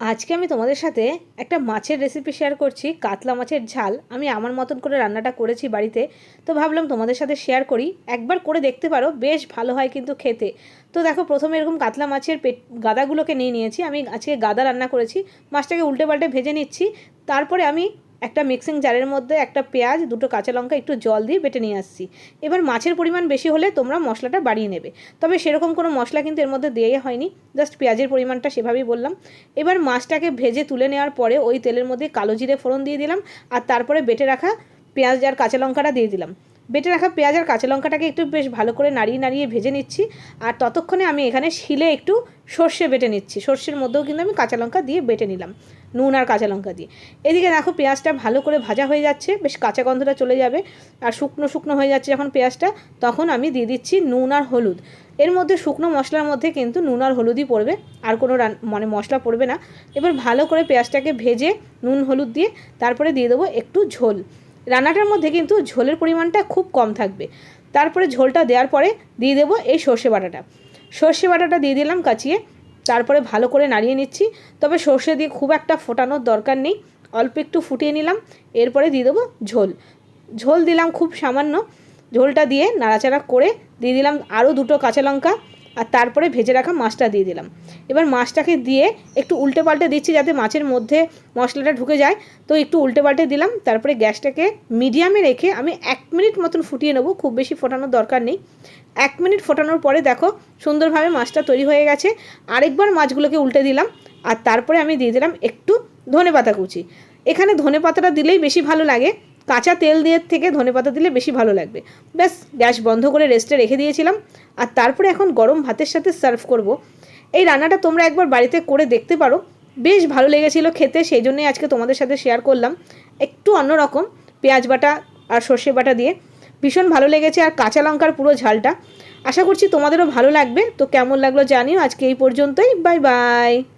আজকে আমি তোমাদের সাথে একটা মাছের রেসিপি শেয়ার করছি, কাতলা মাছের ঝাল। আমি আমার মতন করে রান্নাটা করেছি বাড়িতে, তো ভাবলাম তোমাদের সাথে শেয়ার করি। একবার করে দেখতে পারো, বেশ ভালো হয় কিন্তু খেতে। তো দেখো, প্রথমে এরকম কাতলা মাছের পেট, গাদাগুলোকে নিয়ে নিয়েছি। আমি আজকে গাদা রান্না করেছি, মাছটাকে উল্টে পাল্টে ভেজে নিচ্ছি। তারপরে আমি একটা মিক্সিং জারের মধ্যে একটা পেঁয়াজ, দুটো কাঁচা লঙ্কা, একটু জল দিয়ে বেটে নিয়ে আসছি। এবার মাছের পরিমাণ বেশি হলে তোমরা মশলাটা বাড়িয়ে নেবে। তবে সেরকম কোনো মশলা কিন্তু এর মধ্যে দেওয়া হয়নি জাস্ট পেঁয়াজের পরিমাণটা সেভাবেই বললাম। এবার মাছটাকে ভেজে তুলে নেওয়ার পরে ওই তেলের মধ্যে কালো জিরে ফোড়ন দিয়ে দিলাম, আর তারপরে বেটে রাখা পেঁয়াজ আর কাঁচা লঙ্কাটা দিয়ে দিলাম। বেটে রাখা পেঁয়াজ আর কাঁচা লঙ্কাটাকে একটু বেশ ভালো করে নাড়িয়ে নাড়িয়ে ভেজে নিচ্ছি, আর ততক্ষণে আমি এখানে শিলে একটু সর্ষে বেটে নিচ্ছি। সর্ষের মধ্যেও কিন্তু আমি কাঁচা লঙ্কা দিয়ে বেটে নিলাম। নুন আর কাঁচা লঙ্কা দিয়ে। এদিকে দেখো পেঁয়াজটা ভালো করে ভাজা হয়ে যাচ্ছে, বেশ কাঁচা গন্ধটা চলে যাবে। আর শুকনো শুকনো হয়ে যাচ্ছে যখন পেঁয়াজটা, তখন আমি দিয়ে দিচ্ছি নুন আর হলুদ। এর মধ্যে শুকনো মশলার মধ্যে কিন্তু নুন আর হলুদই পড়বে, আর কোনো মানে মশলা পড়বে না। এবার ভালো করে পেঁয়াজটাকে ভেজে নুন হলুদ দিয়ে তারপরে দিয়ে দেবো একটু ঝোল। রান্নাটার মধ্যে কিন্তু ঝোলের পরিমাণটা খুব কম থাকবে। তারপরে ঝোলটা দেওয়ার পরে দিয়ে দেবো এই সর্ষে বাটাটা। সর্ষে বাটাটা দিয়ে দিলাম কাচিয়ে। তারপরে ভালো করে নাড়িয়ে নিচ্ছি। তবে সর্ষে দিয়ে খুব একটা ফোটানোর দরকার নেই। অল্প একটু ফুটিয়ে নিলাম। এরপরে দিয়ে দেবো ঝোল। ঝোল দিলাম খুব সামান্য। ঝোলটা দিয়ে নাড়াচাড়া করে দিয়ে দিলাম আরও দুটো কাঁচা লঙ্কা। আর তারপরে ভেজে রাখা মাছটা দিয়ে দিলাম। এবার মাছটাকে দিয়ে একটু উল্টে পাল্টে দিচ্ছি যাতে মাছের মধ্যে মশলাটা ঢুকে যায়। তো একটু উল্টে পাল্টে দিলাম, তারপরে গ্যাসটাকে মিডিয়ামে রেখে আমি এক মিনিট মতন ফুটিয়ে নেব, খুব বেশি ফোটানোর দরকার নেই। এক মিনিট ফোটানোর পরে দেখো সুন্দরভাবে মাছটা তৈরি হয়ে গেছে। আরেকবার মাছগুলোকে উল্টে দিলাম, আর তারপরে আমি দিয়ে দিলাম একটু ধনে পাতা কুচি। এখানে ধনে পাতাটা দিলেই বেশি ভালো লাগে কাঁচা তেল দিয়ে থেকে ধনে পাতা দিলে বেশি ভালো লাগবে। ব্যাস, গ্যাস বন্ধ করে রেস্টে রেখে দিয়েছিলাম। আর তারপরে এখন গরম ভাতের সাথে সার্ভ করব। এই রান্নাটা তোমরা একবার বাড়িতে করে দেখতে পারো। বেশ ভালো লেগেছিলো খেতে, সেই জন্যই আজকে তোমাদের সাথে শেয়ার করলাম। একটু অন্যরকম পেঁয়াজ বাটা আর সর্ষে বাটা দিয়ে। ভীষণ ভালো লেগেছে আর কাঁচা লঙ্কার পুরো ঝালটা। আশা করছি তোমাদেরও ভালো লাগবে। তো কেমন লাগল জানিও। আজকে এই পর্যন্তই। Bye bye